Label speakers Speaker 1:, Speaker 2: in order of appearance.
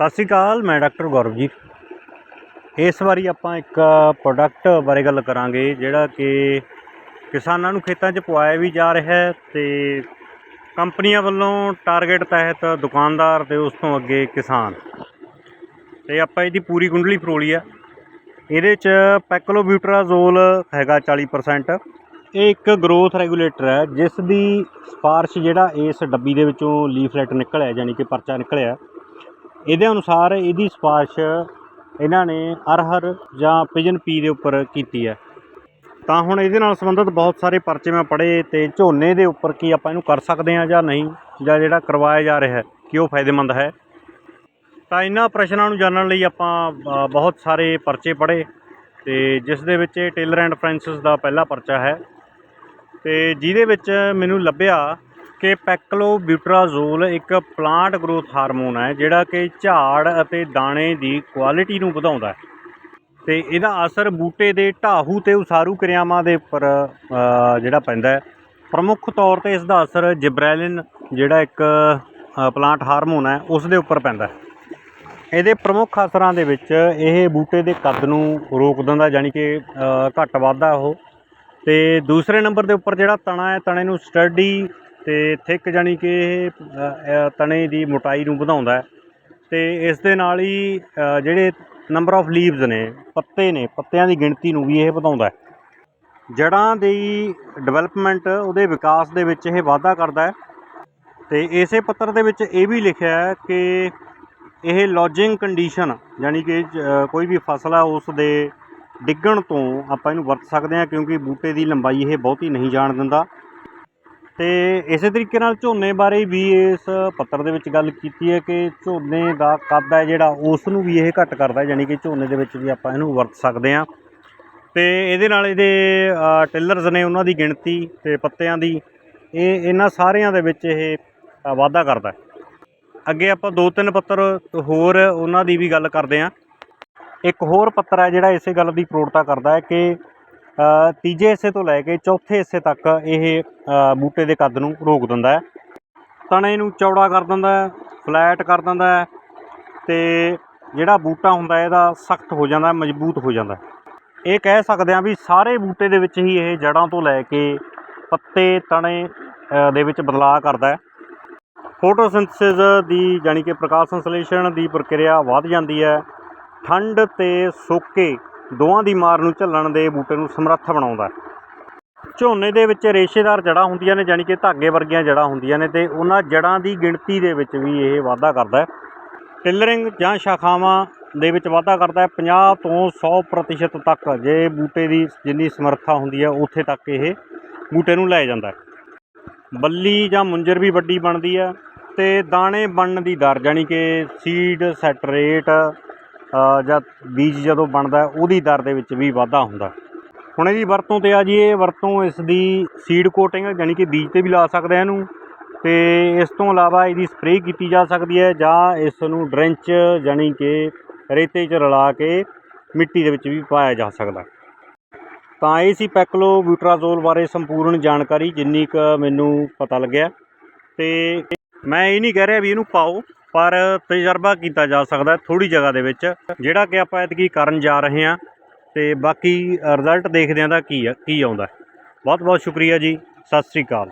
Speaker 1: ਸਤਿ ਸ਼੍ਰੀ ਅਕਾਲ, ਮੈਂ ਡਾਕਟਰ ਗੌਰਵਜੀਤ। ਇਸ ਵਾਰੀ ਆਪਾਂ ਇੱਕ ਪ੍ਰੋਡਕਟ ਬਾਰੇ ਗੱਲ ਕਰਾਂਗੇ, ਜਿਹੜਾ ਕਿ ਕਿਸਾਨਾਂ ਨੂੰ ਖੇਤਾਂ 'ਚ ਪਵਾਇਆ ਵੀ ਜਾ ਰਿਹਾ ਹੈ ਤੇ ਕੰਪਨੀਆਂ ਵੱਲੋਂ ਟਾਰਗੇਟ ਤਹਿਤ ਦੁਕਾਨਦਾਰ ਤੇ ਉਸ ਤੋਂ ਅੱਗੇ ਕਿਸਾਨ। ਤੇ ਆਪਾਂ ਇਹਦੀ ਪੂਰੀ ਕੁੰਡਲੀ ਫਰੋਲੀ ਆ। ਇਹਦੇ 'ਚ ਪੈਕਲੋਬਿਊਟਰਾਜ਼ੋਲ ਹੈਗਾ 40% ਇਹ ਇੱਕ ਗਰੋਥ ਰੈਗੂਲੇਟਰ ਹੈ, ਜਿਸ ਦੀ ਸਿਫਾਰਿਸ਼ ਜਿਹੜਾ ਇਸ ਡੱਬੀ ਦੇ ਵਿੱਚੋਂ ਲੀਫਲੈਟ ਨਿਕਲਿਆ, ਯਾਨੀ ਕਿ ਪਰਚਾ ਨਿਕਲਿਆ। ਇਹਦੇ ਅਨੁਸਾਰ ਇਹਦੀ ਸਿਫਾਰਿਸ਼ ਇਹਨਾਂ ਨੇ ਅਰਹਰ ਜਾਂ ਪਿਜਨ ਪੀ ਦੇ ਉੱਪਰ ਕੀਤੀ ਹੈ। ਤਾਂ ਹੁਣ ਇਹਦੇ ਨਾਲ ਸੰਬੰਧਿਤ ਬਹੁਤ ਸਾਰੇ ਪਰਚੇ ਮੈਂ ਪੜ੍ਹੇ ਤੇ ਝੋਨੇ ਦੇ ਉੱਪਰ ਕੀ ਆਪਾਂ ਇਹਨੂੰ ਕਰ ਸਕਦੇ ਹਾਂ ਜਾਂ ਨਹੀਂ, ਜਾਂ ਜਿਹੜਾ ਕਰਵਾਇਆ ਜਾ ਰਿਹਾ ਹੈ, ਕਿ ਉਹ ਫਾਇਦੇਮੰਦ ਹੈ। ਤਾਂ ਇਹਨਾਂ ਪ੍ਰਸ਼ਨਾਂ ਨੂੰ ਜਾਣਨ ਲਈ ਆਪਾਂ ਬਹੁਤ ਸਾਰੇ ਪਰਚੇ ਪੜ੍ਹੇ ਤੇ ਜਿਸ ਦੇ ਵਿੱਚ ਇਹ ਟੇਲਰ ਐਂਡ ਫ੍ਰੈਂਸਿਸ ਦਾ ਪਹਿਲਾ ਪਰਚਾ ਹੈ ਤੇ ਜਿਹਦੇ ਵਿੱਚ ਮੈਨੂੰ ਲੱਭਿਆ ਕਿ ਪੈਕਲੋਬਿਊਟਰਾਜ਼ੋਲ ਇੱਕ ਪਲਾਂਟ ਗਰੋਥ ਹਾਰਮੋਨ ਹੈ ਜਿਹੜਾ ਕਿ ਝਾੜ ਅਤੇ ਦਾਣੇ ਦੀ ਕੁਆਲਿਟੀ ਨੂੰ ਵਧਾਉਂਦਾ ਹੈ। ਤੇ ਇਹਦਾ ਅਸਰ ਬੂਟੇ ਦੇ ਢਾਹੂ ਤੇ ਉਸਾਰੂ ਕਿਰਿਆਵਾਂ ਦੇ ਉੱਪਰ ਜਿਹੜਾ ਪੈਂਦਾ ਹੈ। ਪ੍ਰਮੁੱਖ ਤੌਰ ਤੇ ਇਸ ਦਾ ਅਸਰ ਜਿਬਰੈਲਿਨ ਜਿਹੜਾ ਇੱਕ ਪਲਾਂਟ ਹਾਰਮੋਨ ਹੈ ਉਸ ਦੇ ਉੱਪਰ ਪੈਂਦਾ ਹੈ। ਇਹਦੇ ਪ੍ਰਮੁੱਖ ਅਸਰਾਂ ਦੇ ਵਿੱਚ ਇਹ ਬੂਟੇ ਦੇ ਕੱਦ ਨੂੰ ਰੋਕ ਦਿੰਦਾ ਯਾਨੀ ਕਿ ਅ, ਘੱਟ ਵੱਧਦਾ ਉਹ। ਤੇ ਦੂਸਰੇ ਨੰਬਰ ਦੇ ਉੱਪਰ ਜਿਹੜਾ ਤਣਾ ਹੈ ਤਣੇ ਨੂੰ ਸਟੱਡੀ ਅਤੇ ਥਿੱਕ ਯਾਨੀ ਕਿ ਇਹ ਤਣੇ ਦੀ ਮੋਟਾਈ ਨੂੰ ਵਧਾਉਂਦਾ ਹੈ। ਤੇ ਇਸ ਦੇ ਨਾਲ ਹੀ ਜਿਹੜੇ ਨੰਬਰ ਆਫ ਲੀਵਸ ਨੇ, ਪੱਤੇ ਨੇ, ਪੱਤਿਆਂ ਦੀ ਗਿਣਤੀ ਨੂੰ ਵੀ ਇਹ ਵਧਾਉਂਦਾ ਹੈ। ਜੜਾਂ ਦੀ ਡਿਵੈਲਪਮੈਂਟ ਉਹਦੇ ਵਿਕਾਸ ਦੇ ਵਿੱਚ ਇਹ ਵਾਧਾ ਕਰਦਾ ਹੈ। ਤੇ ਇਸੇ ਪੱਤਰ ਦੇ ਵਿੱਚ ਇਹ ਵੀ ਲਿਖਿਆ ਹੈ ਕਿ ਇਹ ਲੌਜਿੰਗ ਕੰਡੀਸ਼ਨ ਯਾਨੀ ਕਿ ਕੋਈ ਵੀ ਫਸਲ ਆ ਉਸ ਦੇ ਡਿੱਗਣ ਤੋਂ ਆਪਾਂ ਇਹਨੂੰ ਵਰਤ ਸਕਦੇ ਹਾਂ, ਕਿਉਂਕਿ ਬੂਟੇ ਦੀ ਲੰਬਾਈ ਇਹ ਬਹੁਤੀ ਨਹੀਂ ਜਾਣ ਦਿੰਦਾ। ਤੇ ਇਸੇ ਤਰੀਕੇ ਨਾਲ ਝੋਨੇ ਬਾਰੇ ਵੀ ਇਸ ਪੱਤਰ ਦੇ ਵਿੱਚ ਗੱਲ ਕੀਤੀ ਹੈ ਕਿ ਝੋਨੇ ਦਾ ਕੱਦ ਹੈ ਜਿਹੜਾ, ਉਸ ਨੂੰ ਵੀ ਇਹ ਘੱਟ ਕਰਦਾ ਯਾਨੀ ਕਿ ਝੋਨੇ ਦੇ ਵਿੱਚ ਵੀ ਆਪਾਂ ਇਹਨੂੰ ਵਰਤ ਸਕਦੇ ਹਾਂ। ਤੇ ਇਹਦੇ ਨਾਲ ਇਹਦੇ ਟਿਲਰਸ ਨੇ ਉਹਨਾਂ ਦੀ ਗਿਣਤੀ ਤੇ ਪੱਤਿਆਂ ਦੀ, ਇਹ ਇਹਨਾਂ ਸਾਰਿਆਂ ਦੇ ਵਿੱਚ ਇਹ ਵਾਧਾ ਕਰਦਾ ਅੱਗੇ ਆਪਾਂ ਦੋ ਤਿੰਨ ਪੱਤਰ ਹੋਰ ਉਹਨਾਂ ਦੀ ਵੀ ਗੱਲ ਕਰਦੇ ਹਾਂ। ਇੱਕ ਹੋਰ ਪੱਤਰ ਹੈ ਜਿਹੜਾ ਇਸੇ ਗੱਲ ਦੀ ਪ੍ਰੋੜਤਾ ਕਰਦਾ ਹੈ ਕਿ ਤੀਜੇ ਹਿੱਸੇ ਤੋਂ ਲੈ ਕੇ ਚੌਥੇ ਹਿੱਸੇ ਤੱਕ ਇਹ ਬੂਟੇ ਦੇ ਕੱਦ ਨੂੰ ਰੋਕ ਦਿੰਦਾ ਹੈ। ਤਣੇ ਨੂੰ ਚੌੜਾ ਕਰ ਦਿੰਦਾ ਹੈ, ਫਲੈਟ ਕਰ ਦਿੰਦਾ ਹੈ ਤੇ ਜਿਹੜਾ ਬੂਟਾ ਹੁੰਦਾ ਇਹਦਾ ਸਖਤ ਹੋ ਜਾਂਦਾ, ਮਜ਼ਬੂਤ ਹੋ ਜਾਂਦਾ ਇਹ ਕਹਿ ਸਕਦੇ ਹਾਂ ਵੀ ਸਾਰੇ ਬੂਟੇ ਦੇ ਵਿੱਚ ਹੀ ਇਹ ਜੜਾਂ ਤੋਂ ਲੈ ਕੇ ਪੱਤੇ, ਤਣੇ ਦੇ ਵਿੱਚ ਬਦਲਾਅ ਕਰਦਾ ਹੈ। ਫੋਟੋਸਿੰਥਸਿਸ ਦੀ ਯਾਨੀ ਕਿ ਪ੍ਰਕਾਸ਼ ਸੰਸਲੇਸ਼ਣ ਦੀ ਪ੍ਰਕਿਰਿਆ ਵੱਧ ਜਾਂਦੀ ਹੈ। ਠੰਡ ਤੇ ਸੋਕੇ ਦੋਵਾਂ ਦੀ ਮਾਰ ਨੂੰ ਝੱਲਣ ਦੇ ਬੂਟੇ ਨੂੰ ਸਮਰੱਥ ਬਣਾਉਂਦਾ ਝੋਨੇ ਦੇ ਵਿੱਚ ਰੇਸ਼ੇਦਾਰ ਜੜਾਂ ਹੁੰਦੀਆਂ ਨੇ ਯਾਨੀ ਕਿ ਧਾਗੇ ਵਰਗੀਆਂ ਜੜਾਂ ਹੁੰਦੀਆਂ ਨੇ ਤੇ ਉਹਨਾਂ ਜੜਾਂ ਦੀ ਗਿਣਤੀ ਦੇ ਵਿੱਚ ਵੀ ਇਹ ਵਾਧਾ ਕਰਦਾ ਹੈ। ਟਿਲਰਿੰਗ ਜਾਂ ਸ਼ਾਖਾਵਾਂ ਦੇ ਵਿੱਚ ਵਾਧਾ ਕਰਦਾ ਹੈ। 50 ਤੋਂ 100% ਤੱਕ ਜੇ ਬੂਟੇ ਦੀ ਜਿੰਨੀ ਸਮਰੱਥਾ ਹੁੰਦੀ ਹੈ, ਉੱਥੇ ਤੱਕ ਇਹ ਬੂਟੇ ਨੂੰ ਲੈ ਜਾਂਦਾ ਹੈ। ਬੱਲੀ ਜਾਂ ਮੁੰਜਰ ਵੀ ਵੱਡੀ ਬਣਦੀ ਹੈ ਤੇ ਦਾਣੇ ਬਣਨ ਦੀ ਦਰ ਯਾਨੀ ਕਿ ਸੀਡ ਸੈਟਰੇਟ ਜਾਂ ਬੀਜ ਜਦੋਂ ਬਣਦਾ ਉਹਦੀ ਦਰ ਦੇ ਵਿੱਚ ਵੀ ਵਾਧਾ ਹੁੰਦਾ ਹੁਣ ਇਹਦੀ ਵਰਤੋਂ ਤੇ ਆ ਜੀ, ਇਹ ਵਰਤੋਂ ਇਸ ਦੀ ਸੀਡ ਕੋਟਿੰਗ ਯਾਨੀ ਕਿ ਬੀਜ ਤੇ ਵੀ ਲਾ ਸਕਦੇ ਆ ਇਹਨੂੰ। ਤੇ ਇਸ ਤੋਂ ਇਲਾਵਾ ਇਹਦੀ ਸਪਰੇਅ ਕੀਤੀ ਜਾ ਸਕਦੀ ਹੈ, ਜਾਂ ਇਸ ਨੂੰ ਡਰੈਂਚ ਯਾਨੀ ਕਿ ਰੇਤੇ 'ਚ ਰਲਾ ਕੇ ਮਿੱਟੀ ਦੇ ਵਿੱਚ ਵੀ ਪਾਇਆ ਜਾ ਸਕਦਾ ਤਾਂ ਇਹ ਸੀ ਪੈਕਲੋਬਿਊਟਰਾਜ਼ੋਲ ਬਾਰੇ ਸੰਪੂਰਨ ਜਾਣਕਾਰੀ, ਜਿੰਨੀ ਕੁ ਮੈਨੂੰ ਪਤਾ ਲੱਗਿਆ। ਤੇ ਮੈਂ ਇਹ ਨਹੀਂ ਕਹਿ ਰਿਹਾ ਵੀ ਇਹਨੂੰ ਪਾਓ। ਪਰ ਤਜਰਬਾ ਕੀਤਾ ਜਾ ਸਕਦਾ ਥੋੜੀ ਜਗ੍ਹਾ ਦੇ ਵਿੱਚ, ਜਿਹੜਾ ਕਿ ਆਪਾਂ ਐਤਕੀ ਕਰਨ ਜਾ ਰਹੇ ਹਾਂ ਤੇ ਬਾਕੀ ਰਿਜ਼ਲਟ ਦੇਖਦੇ ਹਾਂ ਦਾ ਕੀ ਆ, ਕੀ ਆਉਂਦਾ ਬਹੁਤ ਬਹੁਤ ਸ਼ੁਕਰੀਆ ਜੀ, ਸਤਿ ਸ੍ਰੀ ਅਕਾਲ।